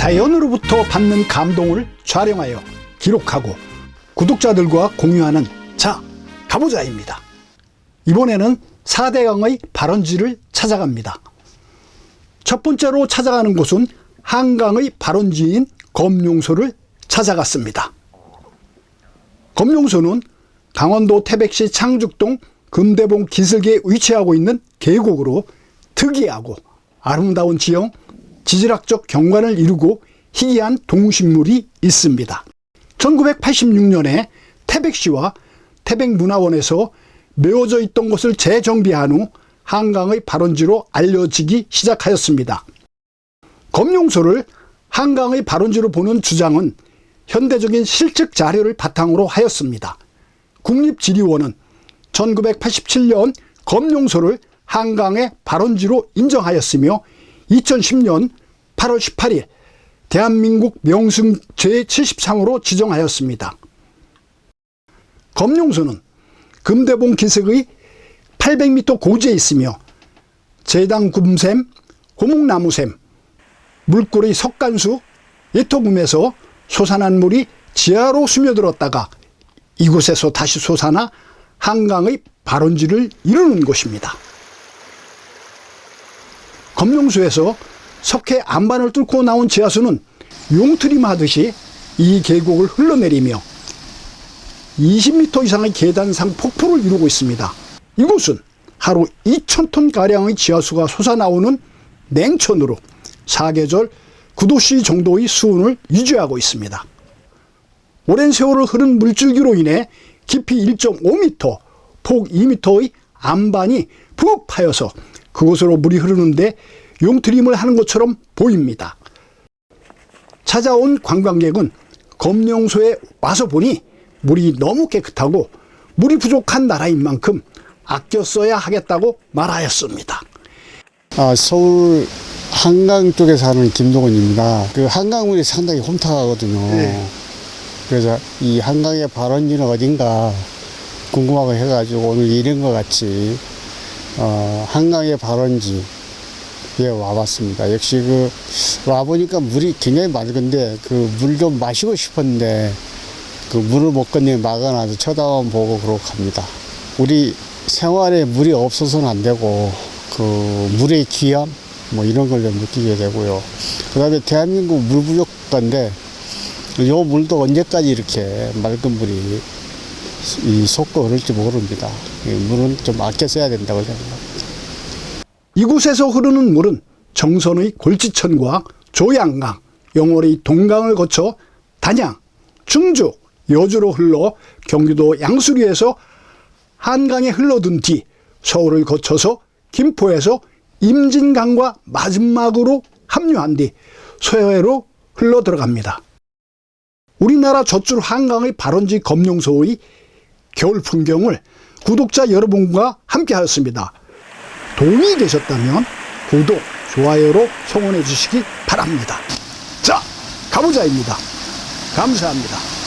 자연으로부터 받는 감동을 촬영하여 기록하고 구독자들과 공유하는 자 가보자입니다. 이번에는 사대강의 발원지를 찾아갑니다. 첫 번째로 찾아가는 곳은 한강의 발원지인 검룡소를 찾아갔습니다. 검룡소는 강원도 태백시 창죽동 금대봉 기슭에 위치하고 있는 계곡으로 특이하고 아름다운 지형, 지질학적 경관을 이루고 희귀한 동식물이 있습니다. 1986년에 태백시와 태백문화원에서 메워져 있던 곳을 재정비한 후 한강의 발원지로 알려지기 시작하였습니다. 검룡소를 한강의 발원지로 보는 주장은 현대적인 실측 자료를 바탕으로 하였습니다. 국립지리원은 1987년 검룡소를 한강의 발원지로 인정하였으며 2010년 8월 18일 대한민국 명승 제73호로 지정하였습니다. 검룡소는 금대봉 기슭의 800m 고지에 있으며 제당 굼샘, 고목나무샘, 물꼬리 석간수, 예토금에서 솟아난 물이 지하로 스며들었다가 이곳에서 다시 솟아나 한강의 발원지를 이루는 곳입니다. 검룡수에서 석회 안반을 뚫고 나온 지하수는 용트림 하듯이 이 계곡을 흘러내리며 20m 이상의 계단상 폭포를 이루고 있습니다. 이곳은 하루 2,000톤 가량의 지하수가 솟아나오는 냉천으로 사계절 9도씨 정도의 수온을 유지하고 있습니다. 오랜 세월을 흐른 물줄기로 인해 깊이 1.5m, 폭 2m의 안반이 푹 파여서 그곳으로 물이 흐르는데 용트림을 하는 것처럼 보입니다. 찾아온 관광객은 검룡소에 와서 보니 물이 너무 깨끗하고 물이 부족한 나라인 만큼 아껴 써야 하겠다고 말하였습니다. 아, 서울 한강 쪽에 사는 김동원입니다. 그 한강물이 상당히 홈탁하거든요. 네. 그래서 이 한강의 발원지는 어딘가 궁금하고 해가지고 오늘 이런 것 같이 어, 한강의 발원지 에 와봤습니다. 역시 그 와보니까 물이 굉장히 맑은데 그 물 좀 마시고 싶었는데 그 물을 못 건너면 막아놔서 쳐다만 보고 그러고 갑니다. 우리 생활에 물이 없어서는 안 되고 그 물의 귀함 뭐 이런 걸 좀 느끼게 되고요. 그 다음에 대한민국 물 부족한데 요 물도 언제까지 이렇게 맑은 물이 이 솟고 흐를지 모릅니다. 이 물은 좀 아껴 써야 된다고 생각합니다. 이곳에서 흐르는 물은 정선의 골지천과 조양강, 영월의 동강을 거쳐 단양, 충주, 여주로 흘러 경기도 양수리에서 한강에 흘러든 뒤 서울을 거쳐서 김포에서 임진강과 마지막으로 합류한 뒤 서해로 흘러 들어갑니다. 우리나라 젖줄 한강의 발원지 검룡소의 겨울 풍경을 구독자 여러분과 함께 하였습니다. 도움이 되셨다면 구독, 좋아요로 성원해 주시기 바랍니다. 자, 가보자입니다. 감사합니다.